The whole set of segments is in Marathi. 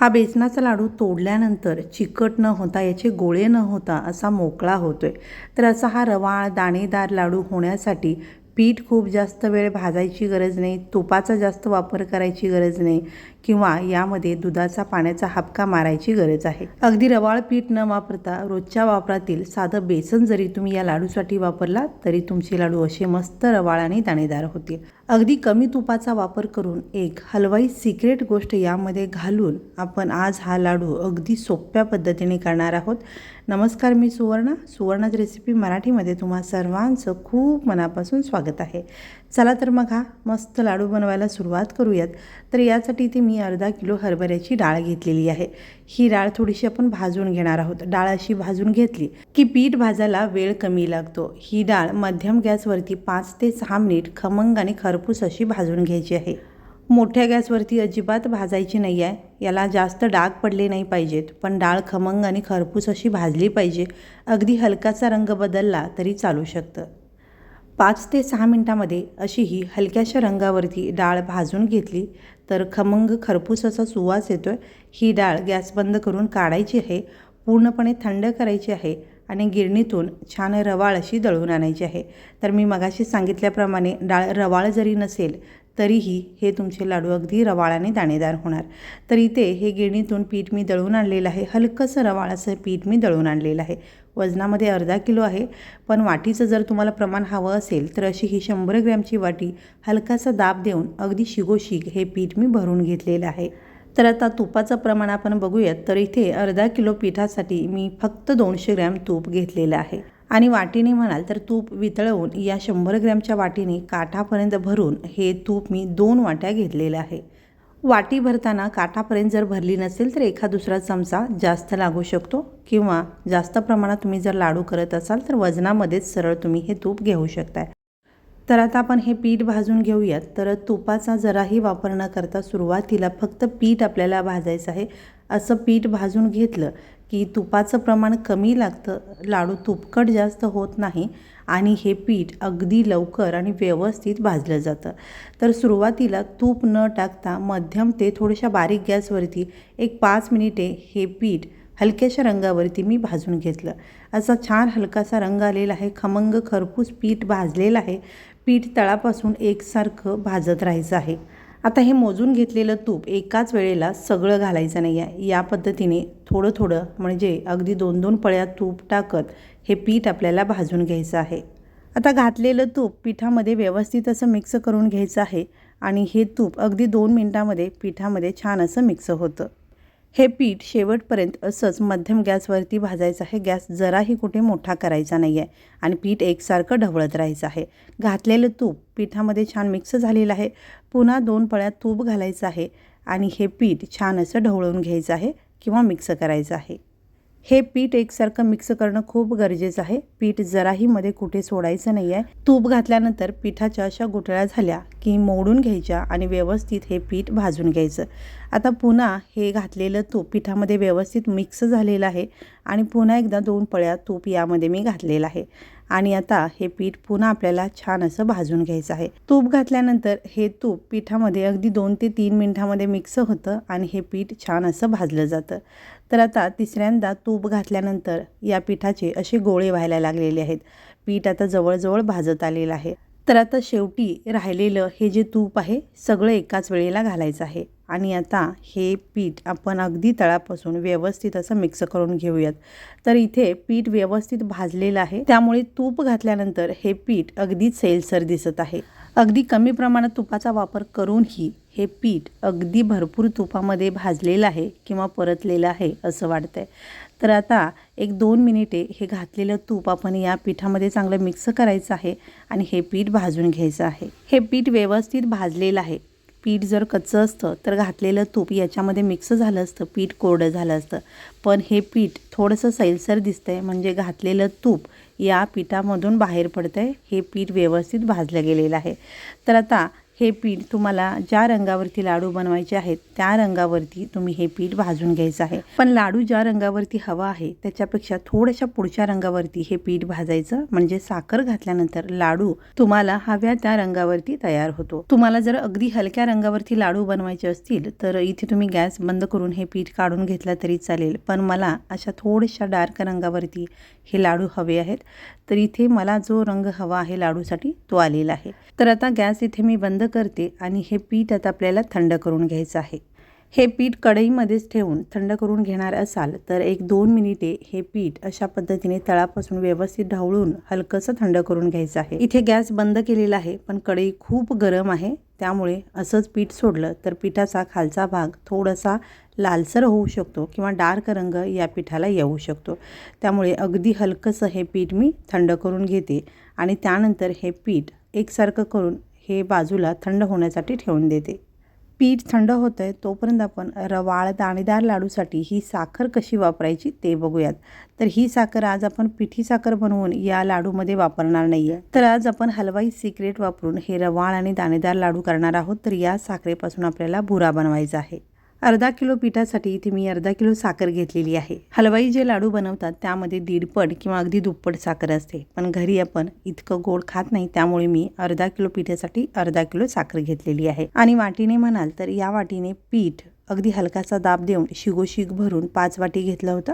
हा बेसनाचा लाडू तोडल्यानंतर चिकट न होता याचे गोळे न होता असा मोकळा होतो आहे तर असा हा रवाळ दाणेदार लाडू होण्यासाठी पीठ खूप जास्त वेळ भाजायची गरज नाही तुपाचा जास्त वापर करायची गरज नाही. किंवा यामध्ये दुधाचा पाण्याचा हापका मारायची गरज आहे. अगदी रवाळ पीठ न वापरता रोजच्या वापरातील साधं बेसन जरी तुम्ही या लाडूसाठी वापरला तरी तुमचे लाडू असे मस्त रवाळ आणि दाणेदार होतील. अगदी कमी तुपाचा वापर करून एक हलवाई सिक्रेट गोष्ट यामध्ये घालून आपण आज हा लाडू अगदी सोप्या पद्धतीने करणार आहोत. नमस्कार मी सुवर्णा. सुवर्णाच रेसिपी मराठीमध्ये तुम्हा सर्वांचं खूप मनापासून स्वागत आहे. चला तर मग हा मस्त लाडू बनवायला सुरुवात करूयात. तर यासाठी इथे मी अर्धा किलो हरभऱ्याची डाळ घेतलेली आहे. ही डाळ थोडीशी आपण भाजून घेणार आहोत. डाळ अशी भाजून घेतली की पीठ भाजायला वेळ कमी लागतो. ही डाळ मध्यम गॅसवरती पाच ते सहा मिनिट खमंग आणि खरपूस अशी भाजून घ्यायची आहे. मोठ्या गॅसवरती अजिबात भाजायची नाही आहे. याला जास्त डाग पडले नाही पाहिजेत पण डाळ खमंग आणि खरपूस अशी भाजली पाहिजे. अगदी हलकाचा रंग बदलला तरी चालू शकतं. पाच ते सहा मिनटामध्ये अशी ही हलक्याशा रंगावरती डाळ भाजून घेतली तर खमंग खरपूसाचा असा सुवास येतो आहे ही डाळ गॅस बंद करून काढायची आहे पूर्णपणे थंड करायची आहे आणि गिरणीतून छान रवाळ अशी दळून आणायची आहे. तर मी मगाशी सांगितल्याप्रमाणे डाळ रवाळ जरी नसेल तरीही हे तुमचे लाडू अगदी रवाळ आणि दाणेदार होणार. तर इथे हे गिरणीतून पीठ मी दळून आणलेलं आहे. हलकंसं रवाळ असं पीठ मी दळून आणलेलं आहे. वजनामध्ये अर्धा किलो आहे. पण वाटीचं जर तुम्हाला प्रमाण हवं असेल तर अशी ही शंभर ग्रॅमची वाटी हलकासा दाब देऊन अगदी शिगोशिग हे पीठ मी भरून घेतलेलं आहे. तर आता तुपाचं प्रमाण आपण बघूयात. तर इथे अर्धा किलो पिठासाठी मी फक्त दोनशे ग्रॅम तूप घेतलेलं आहे. आणि वाटीने म्हणाल तर तूप वितळवून या शंभर ग्रॅमच्या वाटीने काठापर्यंत भरून हे तूप मी दोन वाट्या घेतलेलं आहे. वाटी भरताना काठापर्यंत जर भरली नसेल तर एखा दुसरा चमचा जास्त लागू शकतो किंवा जास्त प्रमाणात तुम्ही जर लाडू करत असाल तर वजनामध्येच सरळ तुम्ही हे तूप घेऊ शकताय. तर आता आपण हे पीठ भाजून घेऊयात. तर तुपाचा जराही वापर न करता सुरुवातीला फक्त पीठ आपल्याला भाजायचं आहे. असं पीठ भाजून घेतलं की तुपाचं प्रमाण कमी लागतं लाडू तुपकट जास्त होत नाही आणि हे पीठ अगदी लवकर आणि व्यवस्थित भाजलं जातं. तर सुरुवातीला तूप न टाकता मध्यम ते थोड्याशा बारीक गॅसवरती एक पाच मिनिटे हे पीठ हलक्याशा रंगावरती मी भाजून घेतलं. असा छान हलकासा रंग आलेला आहे खमंग खरपूस पीठ भाजलेलं आहे. पीठ तळापासून एकसारखं भाजत राहायचं आहे. आता हे मोजून घेतलेलं तूप एकाच वेळेला सगळं घालायचं नाही आहे या पद्धतीने थोडं थोडं म्हणजे अगदी दोन दोन पळ्या तूप टाकत हे पीठ आपल्याला भाजून घ्यायचं आहे. आता घातलेलं तूप पिठामध्ये व्यवस्थित असं मिक्स करून घ्यायचं आहे आणि हे तूप अगदी दोन मिनटामध्ये पिठामध्ये छान असं मिक्स होतं. हे पीठ शेवटपर्यंत असंच मध्यम गॅसवरती भाजायचं आहे. गॅस जराही कुठे मोठा करायचा नाही आहे आणि पीठ एकसारखं ढवळत राहायचं आहे. घातलेलं तूप पिठामध्ये छान मिक्स झालेलं आहे. पुन्हा दोन पळ्यात तूप घालायचं आहे आणि हे पीठ छान असं ढवळून घ्यायचं आहे किंवा मिक्स करायचं आहे. हे पीठ एकसारखं मिक्स करणं खूप गरजेचं आहे. पीठ जराही मध्ये कुठे सोडायचं नाही आहे तूप घातल्यानंतर पिठाच्या अशा गुठळ्या झाल्या की मोडून घ्यायच्या आणि व्यवस्थित हे पीठ भाजून घ्यायचं. आता पुन्हा हे घातलेलं तूप पिठामध्ये व्यवस्थित मिक्स झालेलं आहे आणि पुन्हा एकदा दोन पळ्या तूप यामध्ये मी घातलेलं आहे. आणि आता हे पीठ पुन्हा आपल्याला छान असं भाजून घ्यायचं आहे. तूप घातल्यानंतर हे तूप पिठामध्ये अगदी दोन ते तीन मिनटामध्ये मिक्स होतं आणि हे पीठ छान असं भाजलं जातं. तर आता तिसऱ्यांदा तूप घातल्यानंतर या पिठाचे असे गोळे व्हायला लागलेले आहेत. पीठ आता जवळजवळ भाजत आलेलं आहे. तर आता शेवटी राहिलेलं हे जे तूप आहे सगळं एकाच वेळेला घालायचं आहे. आणि आता हे पीठ आपण अगदी तळापासून व्यवस्थित असं मिक्स करून घेऊयात. तर इथे पीठ व्यवस्थित भाजलेलं आहे. त्यामुळे तूप घातल्यानंतर हे पीठ अगदी सैलसर दिसत आहे. अगदी कमी प्रमाणात तुपाचा वापर करूनही हे पीठ अगदी भरपूर तुपामध्ये भाजलेलं आहे किंवा परतलेलं आहे असं वाटतंय. तर आता एक दोन मिनिटे हे घातलेलं तूप आपण या पिठामध्ये चांगलं मिक्स करायचं आहे आणि हे पीठ भाजून घ्यायचं आहे. हे पीठ व्यवस्थित भाजलेलं आहे. पीठ जर कच्चं असतं तर घातलेलं तूप याच्यामध्ये मिक्स झालं असतं पीठ कोरडं झालं असतं. पण हे पीठ थोडंसं सैलसर दिसतं आहे म्हणजे घातलेलं तूप या पिठामधून बाहेर पडतं आहे हे पीठ व्यवस्थित भाजलं गेलेलं आहे. तर आता हे पीठ तुम्हाला ज्या रंगावरती लाडू बनवायचे आहेत त्या रंगावरती तुम्ही हे पीठ भाजून घ्यायचं आहे. पण लाडू ज्या रंगावरती हवा आहे त्याच्यापेक्षा थोड्याशा पुढच्या रंगावरती हे पीठ भाजायचं म्हणजे साखर घातल्यानंतर लाडू तुम्हाला हव्या त्या रंगावरती तयार होतो. तुम्हाला जर अगदी हलक्या रंगावरती लाडू बनवायचे असतील तर इथे तुम्ही गॅस बंद करून हे पीठ काढून घेतला तरी चालेल. पण मला अशा थोड्याशा डार्क रंगावरती हे लाडू हवे आहेत तर इथे मला जो रंग हवा आहे लाडूसाठी तो आलेला आहे. तर आता गॅस इथे मी बंद करते आणि हे पीठ आता आपल्याला थंड करून घ्यायचं आहे. हे पीठ कढईमध्येच ठेवून थंड करून घेणार असाल तर एक दोन मिनिटे हे पीठ अशा पद्धतीने तळापासून व्यवस्थित ढावळून हलकंसं थंड करून घ्यायचं आहे. इथे गॅस बंद केलेला आहे पण कढई खूप गरम आहे. त्यामुळे असंच पीठ सोडलं तर पिठाचा खालचा भाग थोडासा लालसर होऊ शकतो किंवा डार्क रंग या पिठाला येऊ शकतो. त्यामुळे अगदी हलकंसं हे पीठ मी थंड करून घेते आणि त्यानंतर हे पीठ एकसारखं करून हे बाजूला थंड होण्यासाठी ठेवून देते. पीठ थंड होतं आहे तोपर्यंत आपण रवाळ दाणेदार लाडूसाठी ही साखर कशी वापरायची ते बघूयात. तर ही साखर आज आपण पिठी साखर बनवून या लाडूमध्ये वापरणार नाही आहे तर आज आपण हलवाई सिक्रेट वापरून हे रवाळ आणि दाणेदार लाडू करणार आहोत. तर या साखरेपासून आपल्याला बुरा बनवायचा आहे. अर्धा किलो पिठासाठी इथे मी अर्धा किलो साखर घेतलेली आहे. हलवाई जे लाडू बनवतात त्यामध्ये दीडपट किंवा अगदी दुप्पट साखर असते. पण घरी आपण इतकं गोड खात नाही त्यामुळे मी अर्धा किलो पिठासाठी अर्धा किलो साखर घेतलेली आहे. आणि वाटीने म्हणाल तर या वाटीने पीठ अगदी हलकासा दाब देऊन शिगोशिग भरून पाच वाटी घेतलं होतं.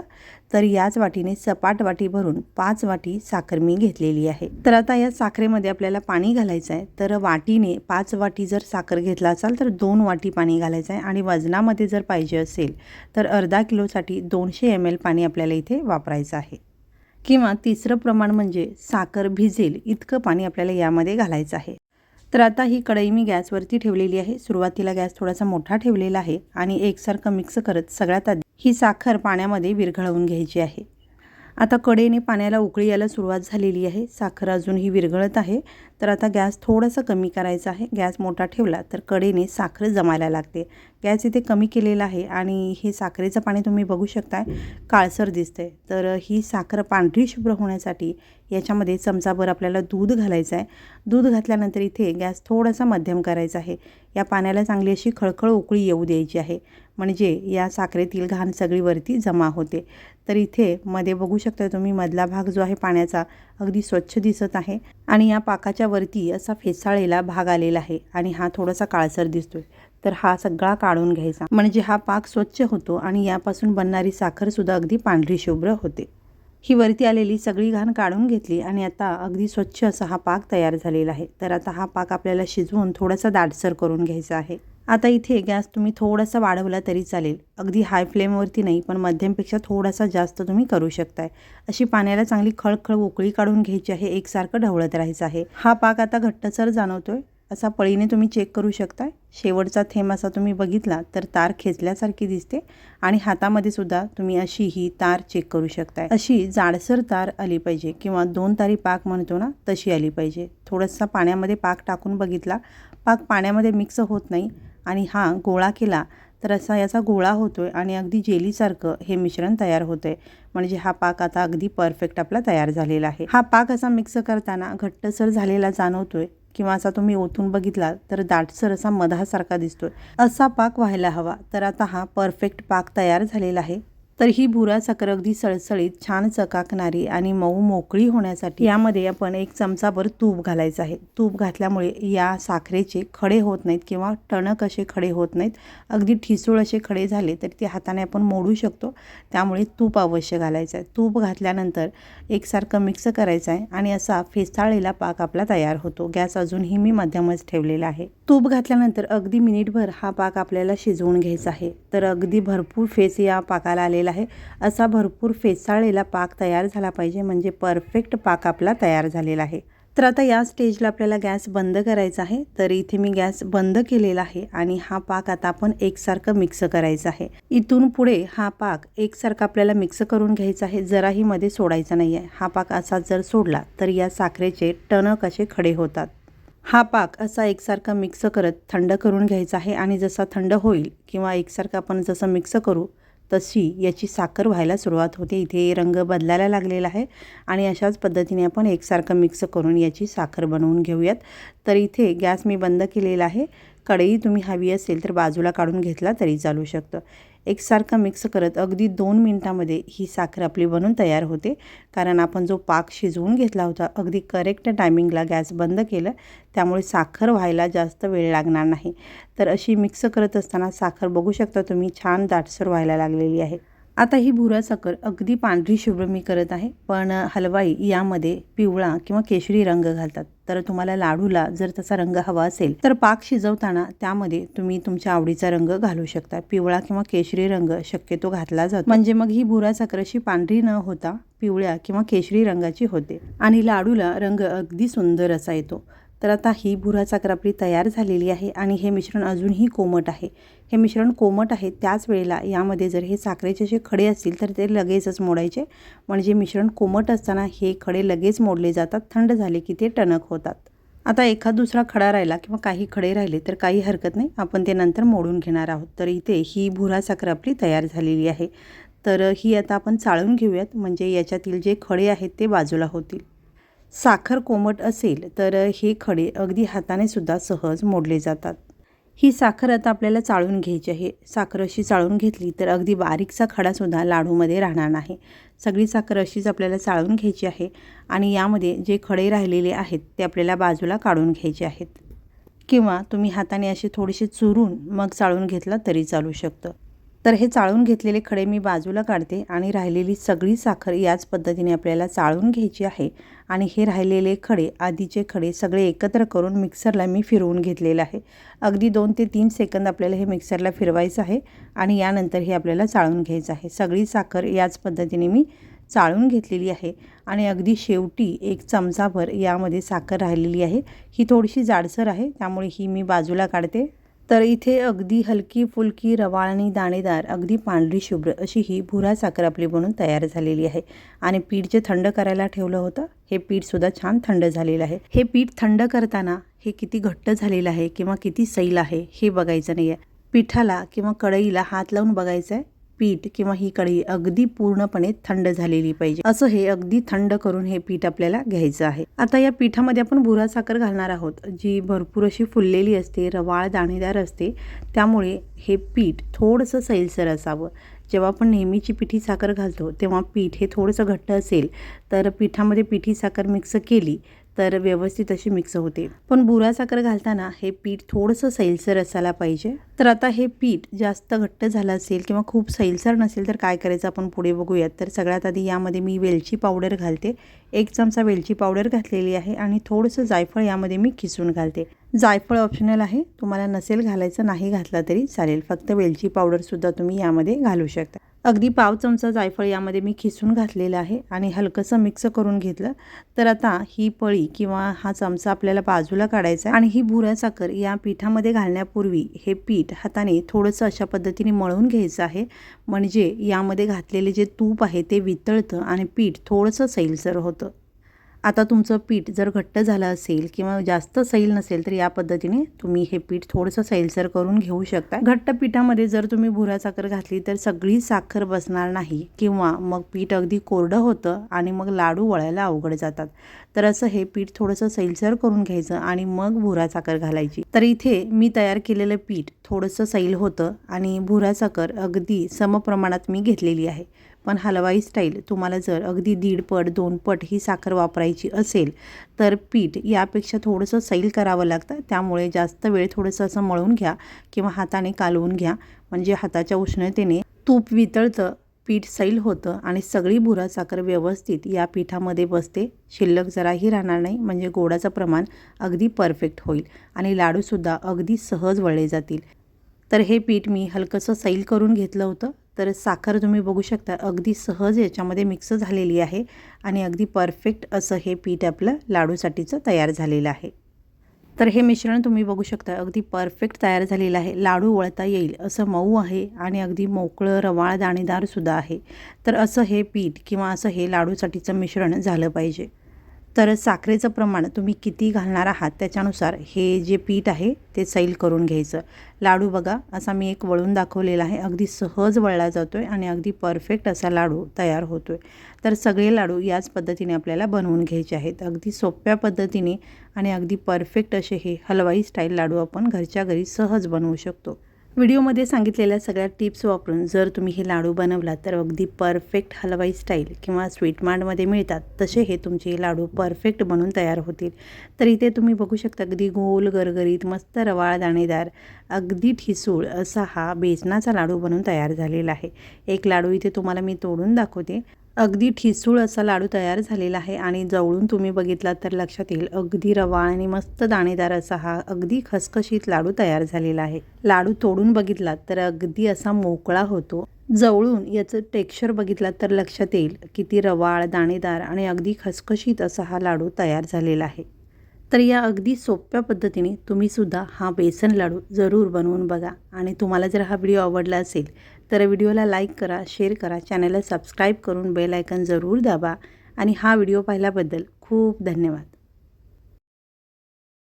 तर याच वाटीने सपाट वाटी भरून पाच वाटी साखर मी घेतलेली आहे. तर आता या साखरेमध्ये आपल्याला पाणी घालायचं आहे. तर वाटीने पाच वाटी जर साखर घेतला असाल तर दोन वाटी पाणी घालायचं आहे. आणि वजनामध्ये जर पाहिजे असेल तर अर्धा किलोसाठी दोनशे एम एल पाणी आपल्याला इथे वापरायचं आहे. किंवा तिसरं प्रमाण म्हणजे साखर भिजेल इतकं पाणी आपल्याला यामध्ये घालायचं आहे. तर आता ही कढई मी गॅसवरती ठेवलेली आहे. सुरुवातीला गॅस थोडासा मोठा ठेवलेला आहे आणि एकसारखं मिक्स करत सगळ्यात आधी ही साखर पाण्यामध्ये विरघळवून घ्यायची आहे. आता कडेने पाण्याला उकळी यायला सुरुवात झालेली आहे. साखर अजूनही विरघळत आहे. तर आता गॅस थोडासा कमी करायचा आहे. गॅस मोठा ठेवला तर कडेने साखर जमायला लागते. गॅस इथे कमी केलेला आहे आणि हे साखरेचं पाणी तुम्ही बघू शकताय. काळसर दिसतंय. तर ही साखर पांढरी शुभ्र होण्यासाठी याच्यामध्ये चमचाभर आपल्याला दूध घालायचं आहे. दूध घातल्यानंतर इथे गॅस थोडासा मध्यम करायचा आहे. या पाण्याला चांगली अशी खळखळ उकळी येऊ द्यायची आहे. म्हणजे या साखरेतील घाण सगळी वरती जमा होते. तर इथे मध्ये बघू शकता तुम्ही मधला भाग जो आहे पाण्याचा अगदी स्वच्छ दिसत आहे. आणि या पाकाच्या वरती असा फेसाळलेला भाग आलेला आहे आणि हा थोडासा काळसर दिसतोय. तर हा सगळा काढून घ्यायचा. म्हणजे हा पाक स्वच्छ होतो आणि यापासून बनणारी साखरसुद्धा अगदी पांढरी शुभ्र होते. ही वरती आलेली सगळी घाण काढून घेतली आणि आता अगदी स्वच्छ असा हा पाक तयार झालेला आहे. तर आता हा पाक आपल्याला शिजवून थोडासा दाटसर करून घ्यायचा आहे. आता इथे गॅस तुम्ही थोडासा वाढवला तरी चालेल. अगदी हाय फ्लेमवरती नाही पण मध्यमपेक्षा थोडासा जास्त तुम्ही करू शकताय. अशी पाण्याला चांगली खळखळ उकळी काढून घ्यायची आहे एकसारखं ढवळत राहायचं आहे. हा पाक आता घट्टसर जाणवतोय. असा पळीने तुम्ही चेक करू शकताय. शेवटचा थेंब असा तुम्ही बघितला तर तार खेचल्यासारखी दिसते आणि हातामध्ये सुद्धा तुम्ही अशी ही तार चेक करू शकताय. अशी जाडसर तार आली पाहिजे किंवा दोन तारी पाक म्हणतो ना तशी आली पाहिजे. थोडंसं पाण्यामध्ये पाक टाकून बघितला. पाक पाण्यामध्ये मिक्स होत नाही आणि हा गोळा केला तर असा याचा गोळा होतो आहे आणि अगदी जेलीसारखं हे मिश्रण तयार होतं आहे म्हणजे हा पाक आता अगदी परफेक्ट आपला तयार झालेला आहे. हा पाक असा मिक्स करताना घट्टसर झालेला जाणवतो आहे किंवा असा तुम्ही ओतून बघितला तर दाटसर असा मधासारखा दिसतोय. असा पाक व्हायला हवा. तर आता हा परफेक्ट पाक तयार झालेला आहे. तर ही भुरा साखर अगदी सळसळीत छान चकाकणारी आणि मऊ मोकळी होण्यासाठी यामध्ये आपण एक चमचाभर तूप घालायचं आहे. तूप घातल्यामुळे या साखरेचे खडे होत नाहीत किंवा टणक असे खडे होत नाहीत. अगदी ठिसूळ असे खडे झाले तर ते हाताने आपण मोडू शकतो. त्यामुळे तूप अवश्य घालायचं आहे. तूप घातल्यानंतर एकसारखं मिक्स करायचं आहे आणि असा फेसाळलेला पाक आपला तयार होतो. गॅस अजूनही मी मध्यमच ठेवलेला आहे. तूप घातल्यानंतर अगदी मिनिटभर हा पाक आपल्याला शिजवून घ्यायचा आहे. तर अगदी भरपूर फेस या पाकाला आलेला आहे. असा भरपूर फेसाळलेला पाक तयार झाला पाहिजे म्हणजे परफेक्ट पाक आपला तयार झालेला आहे. तर आता या स्टेजला आपल्याला गॅस बंद करायचा आहे. तर इथे मी गॅस बंद केलेला आहे आणि हा पाक आता आपण एकसारखं मिक्स करायचा आहे. इथून पुढे हा पाक एकसारखा आपल्याला मिक्स करून घ्यायचा आहे जराही मध्ये सोडायचा नाही आहे हा पाक असा जर सोडला तर या साखरेचे टणक असे खडे होतात. हा पाक असा एकसारखा मिक्स करत थंड करून घ्यायचा आहे आणि जसा थंड होईल किंवा एकसारखा आपण जसं मिक्स करू तशी याची साखर व्हायला सुरुवात होते. इथे रंग बदलायला लागलेला आहे आणि अशाच पद्धतीने आपण एकसारखं मिक्स करून याची साखर बनवून घेऊयात. तर इथे गॅस मी बंद केलेला आहे. कढई तुम्ही हवी असेल तर बाजूला काढून घेतला तरी चालू शकतं. एकसारखं मिक्स करत अगदी दोन मिनटामध्ये ही साखर आपली बनून तयार होते. कारण आपण जो पाक शिजवून घेतला होता अगदी करेक्ट टायमिंगला गॅस बंद केलं त्यामुळे साखर व्हायला जास्त वेळ लागणार नाही. तर अशी मिक्स करत असताना साखर बघू शकता तुम्ही छान दाटसर व्हायला लागलेली आहे. आता ही भुरा साखर अगदी पांढरी शुभ्र मी करत आहे पण हलवाई यामध्ये पिवळा किंवा केशरी रंग घालतात. तर तुम्हाला लाडूला जर तसा रंग हवा असेल तर पाक शिजवताना त्यामध्ये तुम्ही तुमच्या आवडीचा रंग घालू शकता. पिवळा किंवा केशरी रंग शक्यतो घातला जातो. म्हणजे मग ही भुरा साखर अशी पांढरी न होता पिवळ्या किंवा केशरी रंगाची होते. आणि लाडूला रंग अगदी सुंदर असा येतो. तर आता ही भुरा साखर तयार झालेली आहे आणि हे मिश्रण अजूनही कोमट आहे. हे मिश्रण कोमट आहे त्याच वेळेला यामध्ये जर हे साखरेचे जे खडे असतील तर ते लगेचच मोडायचे. म्हणजे मिश्रण कोमट असताना हे खडे लगेच मोडले जातात थंड झाले की ते टणक होतात. आता एखाद दुसरा खडा राहिला किंवा काही खडे राहिले तर काही हरकत नाही आपण ते नंतर मोडून घेणार आहोत. तर इथे ही भुरा साखर आपली तयार झालेली आहे. तर ही आता आपण चाळून घेऊयात म्हणजे याच्यातील जे खडे आहेत ते बाजूला होतील. साखर कोमट असेल तर हे खडे अगदी हाताने सुद्धा सहज मोडले जातात. ही साखर आता आपल्याला चाळून घ्यायची आहे. साखर अशी चाळून घेतली तर अगदी बारीकसा खडासुद्धा लाडूमध्ये राहणार नाही. सगळी साखर अशीच आपल्याला चाळून घ्यायची आहे आणि यामध्ये जे खडे राहिलेले आहेत ते आपल्याला बाजूला काढून घ्यायचे आहेत. किंवा तुम्ही हाताने असे थोडेसे चुरून मग चाळून घेतला तरी चालू शकतं. तर हे चाळून घेतलेले खडे मी बाजूला काढते आणि राहिलेली सगळी साखर याच पद्धतीने आपल्याला चाळून घ्यायची आहे. आणि हे राहिलेले खडे आधीचे खडे सगळे एकत्र करून मिक्सरला मी फिरवून घेतलेलं आहे. अगदी दोन ते तीन सेकंद आपल्याला हे मिक्सरला फिरवायचं आहे आणि यानंतर हे आपल्याला चाळून घ्यायचं आहे. सगळी साखर याच पद्धतीने मी चाळून घेतलेली आहे आणि अगदी शेवटी एक चमचाभर यामध्ये साखर राहिलेली आहे. ही थोडीशी जाडसर आहे त्यामुळे ही मी बाजूला काढते. तर इथे अगदी हलकी फुलकी रवाळ आणि दाणेदार अगदी पांढरी शुभ्र अशी ही भुरा साखर आपली बनून तयार झालेली आहे. आणि पीठ जे थंड करायला ठेवलं होतं हे पीठसुद्धा छान थंड झालेलं आहे. हे पीठ थंड करताना हे किती घट्ट झालेलं आहे किंवा किती सैल आहे हे बघायचं नाही आहे पिठाला किंवा कढईला हात लावून बघायचं आहे पीठ किंवा ही कढई अगदी पूर्णपणे थंड झालेली पाहिजे. असं हे अगदी थंड करून हे पीठ आपल्याला घ्यायचं आहे. आता या पिठामध्ये आपण भुरा साखर घालणार आहोत जी भरपूर अशी फुललेली असते रवाळ दाणेदार असते. त्यामुळे हे पीठ थोडंसं सैलसर असावं. जेव्हा आपण नेहमीची पिठी साखर घालतो तेव्हा पीठ हे थोडंसं घट्ट असेल तर पिठामध्ये पिठी साखर मिक्स केली तर व्यवस्थित अशी मिक्स होते. पण बुरा साखर घालताना हे पीठ थोडंसं सैलसर असायला पाहिजे. तर आता हे पीठ जास्त घट्ट झालं असेल किंवा खूप सैलसर नसेल तर काय करायचं आपण पुढे बघूयात. तर सगळ्यात आधी यामध्ये मी वेलची पावडर घालते. एक चमचा वेलची पावडर घातलेली आहे आणि थोडंसं जायफळ यामध्ये मी खिसून घालते. जायफळ ऑप्शनल आहे. तुम्हाला नसेल घालायचं नाही घातला तरी चालेल. फक्त वेलची पावडरसुद्धा तुम्ही यामध्ये घालू शकता. अगदी पाव चमचा जायफळ यामध्ये मी खिसून घातलेलं आहे आणि हलकंसं मिक्स करून घेतलं. तर आता ही पळी किंवा हा चमचा आपल्याला बाजूला काढायचा आहे आणि ही भुऱ्या साखर या पिठामध्ये घालण्यापूर्वी हे पीठ हाताने थोडंसं अशा पद्धतीने मळून घ्यायचं आहे. म्हणजे यामध्ये घातलेले जे तूप आहे ते वितळतं आणि पीठ थोडंसं सैलसर होतं. आता तुमचं पीठ जर घट्ट झालं असेल किंवा जास्त सैल नसेल तर या पद्धतीने तुम्ही हे पीठ थोडंसं सैलसर करून घेऊ शकता. घट्ट पिठामध्ये जर तुम्ही भुरा साखर घातली तर सगळी साखर बसणार नाही किंवा मग पीठ अगदी कोरडं होतं आणि मग लाडू वळायला अवघड जातात. तर असं हे पीठ थोडंसं सैलसर करून घ्यायचं आणि मग भुरा साखर घालायची. तर इथे मी तयार केलेलं पीठ थोडंसं सैल होतं आणि भुरा साखर अगदी समप्रमाणात मी घेतलेली आहे. पण हलवाई स्टाईल तुम्हाला जर अगदी दीड पट दोन पट ही साखर वापरायची असेल तर पीठ यापेक्षा थोडंसं सैल करावं लागतं. त्यामुळे जास्त वेळ थोडंसं असं मळून घ्या किंवा हाताने कालवून घ्या. म्हणजे हाताच्या उष्णतेने तूप वितळतं पीठ सैल होतं आणि सगळी भुरा साखर व्यवस्थित या पिठामध्ये बसते. शिल्लक जराही राहणार नाही म्हणजे गोडाचं प्रमाण अगदी परफेक्ट होईल आणि लाडूसुद्धा अगदी सहज वळले जातील. तर हे पीठ मी हलकंसं सैल करून घेतलं होतं. तर साखर तुम्ही बघू शकता अगदी सहज याच्यामध्ये मिक्स झालेली आहे आणि अगदी परफेक्ट असं हे पीठ आपलं लाडूसाठीचं तयार झालेलं आहे. तर हे मिश्रण तुम्ही बघू शकता अगदी परफेक्ट तयार झालेलं आहे. लाडू वळता येईल असं मऊ आहे आणि अगदी मोकळं रवाळ दाणेदारसुद्धा आहे. तर असं हे पीठ किंवा असं हे लाडूसाठीचं मिश्रण झालं पाहिजे. तर साखरेचं प्रमाण तुम्ही किती घालणार आहात त्याच्यानुसार हे जे पीठ आहे ते सैल करून घ्यायचं. लाडू बघा असा मी एक वळून दाखवलेला आहे. अगदी सहज वळला जातो आहे आणि अगदी परफेक्ट असा लाडू तयार होतो आहे तर सगळे लाडू याच पद्धतीने आपल्याला बनवून घ्यायचे आहेत. अगदी सोप्या पद्धतीने आणि अगदी परफेक्ट असे हे हलवाई स्टाईल लाडू आपण घरच्या घरी सहज बनवू शकतो. व्हिडिओमध्ये सांगितलेल्या सगळ्या टिप्स वापरून जर तुम्ही हे लाडू बनवलात तर अगदी परफेक्ट हलवाई स्टाईल किंवा स्वीट मार्टमध्ये मिळतात. तसे हे तुमचे लाडू परफेक्ट बनून तयार होतील. तर इथे तुम्ही बघू शकता अगदी गोल गरगरीत मस्त रवाळ दाणेदार अगदी ठिसूळ असा हा बेसनाचा लाडू बनून तयार झालेला आहे. एक लाडू इथे तुम्हाला मी तोडून दाखवते. अगदी ठिसूळ असा लाडू तयार झालेला आहे आणि जवळून तुम्ही बघितलात तर लक्षात येईल अगदी रवाळ आणि मस्त दाणेदार असा हा अगदी खसखशीत लाडू तयार झालेला आहे. लाडू तोडून बघितलात तर अगदी असा मोकळा होतो. जवळून याचं टेक्स्चर बघितलात तर लक्षात येईल किती रवाळ दाणेदार आणि अगदी खसखशीत असा हा लाडू तयार झालेला आहे. तर या अगदी सोप्या पद्धतीने तुम्हीसुद्धा हा बेसन लाडू जरूर बनवून बघा. आणि तुम्हाला जर हा व्हिडिओ आवडला असेल तर व्हिडिओला लाईक करा शेअर करा चॅनलला सबस्क्राईब करून बेल आयकन जरूर दाबा. आणि हा व्हिडिओ पाहिल्याबद्दल खूप धन्यवाद.